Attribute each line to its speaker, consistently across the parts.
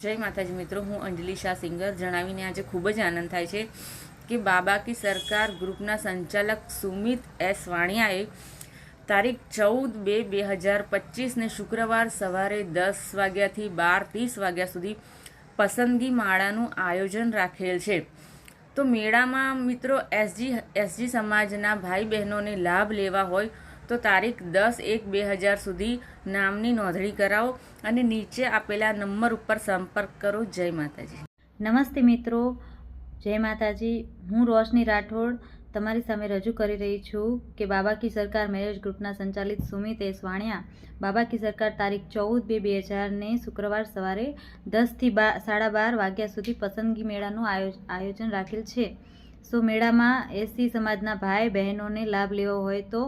Speaker 1: માતાજી મિત્રો, હું અંજલિ શાહ સિંગર જણાવીને આજે ખૂબ જ આનંદ થાય છે કે બાબા કી સરકાર ગ્રુપના સંચાલક સુમિત એસ વાણિયાએ તારીખ ચૌદ બે બે હજાર પચીસને શુક્રવાર સવારે દસ વાગ્યાથી બાર ત્રીસ વાગ્યા સુધી પસંદગી માળાનું આયોજન રાખેલ છે. તો મેળામાં મિત્રો, એસજી એસજી સમાજના ભાઈ બહેનોને લાભ લેવા હોય તો તારીખ દસ એક બે હજાર સુધી નામની નોંધણી કરાવો અને નીચે આપેલા નંબર ઉપર સંપર્ક કરો. જય માતાજી.
Speaker 2: નમસ્તે મિત્રો. જય માતાજી. હું રોશની રાઠોડ. તમારી સામે રજૂ કરી રહી છું કે બાબા કી સરકાર મેરેજ ગ્રુપના સંચાલિત સુમિત એસવાણિયા બાબા કી સરકાર તારીખ ચૌદ બે બે હજારને શુક્રવાર સવારે દસથી બાર સાડા બાર વાગ્યા સુધી પસંદગી મેળાનું આયોજ, આયોજન રાખેલ છે. સો મેળામાં એસસી સમાજના ભાઈ બહેનોને લાભ લેવો હોય તો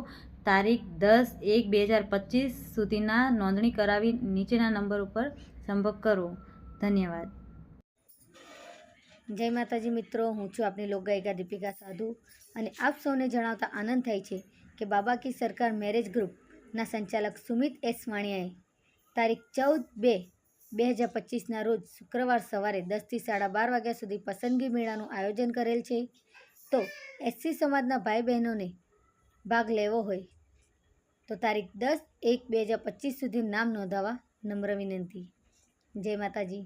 Speaker 2: તારીખ દસ એક બે હજાર પચીસ સુધીના નોંધણી કરાવી નીચેના નંબર ઉપર સંપર્ક કરો. ધન્યવાદ.
Speaker 3: જય માતાજી મિત્રો, હું છું આપની લોકગાયિકા દીપિકા સાધુ અને આપ સૌને જણાવતા આનંદ થાય છે કે બાબા કી સરકાર મેરેજ ગ્રુપના સંચાલક સુમિત એસ વાણિયાએ તારીખ ચૌદ બે બે હજાર પચીસના રોજ શુક્રવાર સવારે દસથી સાડા બાર વાગ્યા સુધી પસંદગી મેળાનું આયોજન કરેલ છે. તો એસસી સમાજના ભાઈ બહેનોને ભાગ લેવો હોય, તો તારીખ દસ એક બે હજાર પચીસ સુધી નામ નોંધાવવા નમ્ર વિનંતી. જય માતાજી.